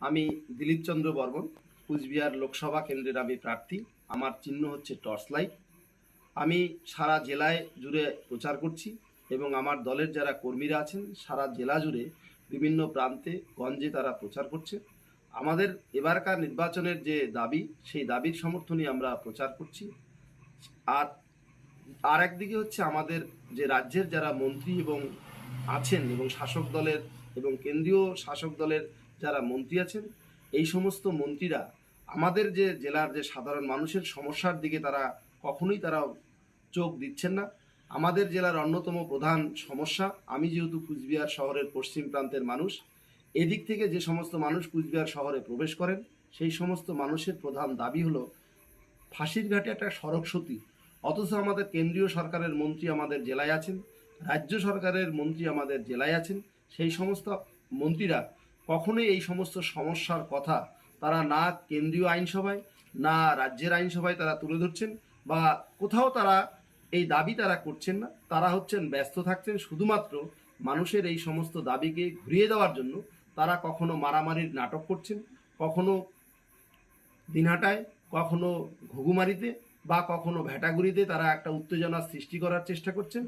আমি দিলীপ চন্দ্র বর্মন, কুচবিহার লোকসভা কেন্দ্রের আমি প্রার্থী। আমার চিহ্ন হচ্ছে টর্চ লাইট। আমি সারা জেলায় জুড়ে প্রচার করছি এবং আমার দলের যারা কর্মীরা আছেন, সারা জেলা জুড়ে বিভিন্ন প্রান্তে, গঞ্জে তারা প্রচার করছে। আমাদের এবারকার নির্বাচনের যে দাবি, সেই দাবির সমর্থনে আমরা প্রচার করছি। আর আর একদিকে হচ্ছে আমাদের যে রাজ্যের যারা মন্ত্রী এবং আছেন এবং শাসক দলের এবং কেন্দ্রীয় শাসক দলের যারা মন্ত্রী আছেন, এই সমস্ত মন্ত্রীরা আমাদের যে জেলার যে সাধারণ মানুষের সমস্যার দিকে তারা কখনোই তারা চোখ দিচ্ছেন না। আমাদের জেলার অন্যতম প্রধান সমস্যা, আমি যেহেতু কুচবিহার শহরের পশ্চিম প্রান্তের মানুষ, এদিক থেকে যে সমস্ত মানুষ কুচবিহার শহরে প্রবেশ করেন, সেই সমস্ত মানুষের প্রধান দাবি হলো ফাঁসির ঘাটে একটা সড়ক সতী। অথচ আমাদের কেন্দ্রীয় সরকারের মন্ত্রী আমাদের জেলায় আছেন, রাজ্য সরকারের মন্ত্রী আমাদের জেলায় আছেন, সেই সমস্ত মন্ত্রীরা কখনোই এই সমস্ত সমস্যার কথা তারা না কেন্দ্রীয় আইনসভায়, না রাজ্যের আইনসভায় তারা তুলে ধরছেন বা কোথাও তারা এই দাবি তারা করছেন না। তারা হচ্ছেন, ব্যস্ত থাকছেন শুধুমাত্র মানুষের এই সমস্ত দাবিকে ঘুরিয়ে দেওয়ার জন্য। তারা কখনো মারামারির নাটক করছেন, কখনো দিনহাটায়, কখনো ঘুঘুমারিতে বা কখনো ভেটাগুড়িতে তারা একটা উত্তেজনা সৃষ্টি করার চেষ্টা করছেন।